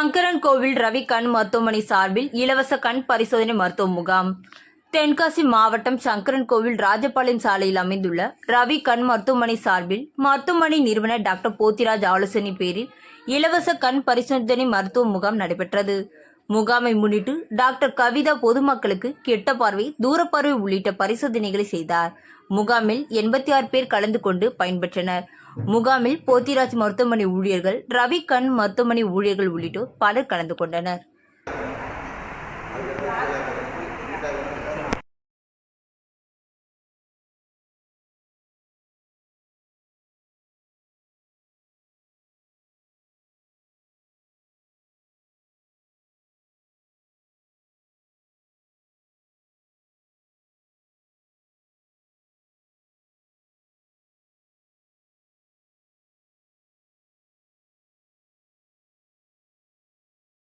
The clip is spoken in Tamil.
சங்கரன் கோவில் ரவி கண் மருத்துவமனை சார்பில் இலவச கண் பரிசோதனை மருத்துவ முகாம். தென்காசி மாவட்டம் சங்கரன் கோவில் ராஜபாளையம் சாலையில் அமைந்துள்ள ரவி கண் மருத்துவமனை சார்பில் மருத்துவமனை நிறுவனர் டாக்டர் போத்திராஜ் ஆலோசனை பேரில் இலவச கண் பரிசோதனை மருத்துவ முகாம் நடைபெற்றது. முகாமை முன்னிட்டு டாக்டர் கவிதா பொதுமக்களுக்கு கெட்ட பார்வை தூரப்பார்வை உள்ளிட்ட பரிசோதனைகளை செய்தார். முகாமில் எண்பத்தி ஆறு பேர் கலந்து கொண்டு பயன்பெற்றனர். முகாமில் போத்திராஜ் மருத்துவமனை ஊழியர்கள் ரவி கண் மருத்துவமனை ஊழியர்கள் உள்ளிட்டோர் பலர் கலந்து கொண்டனர்.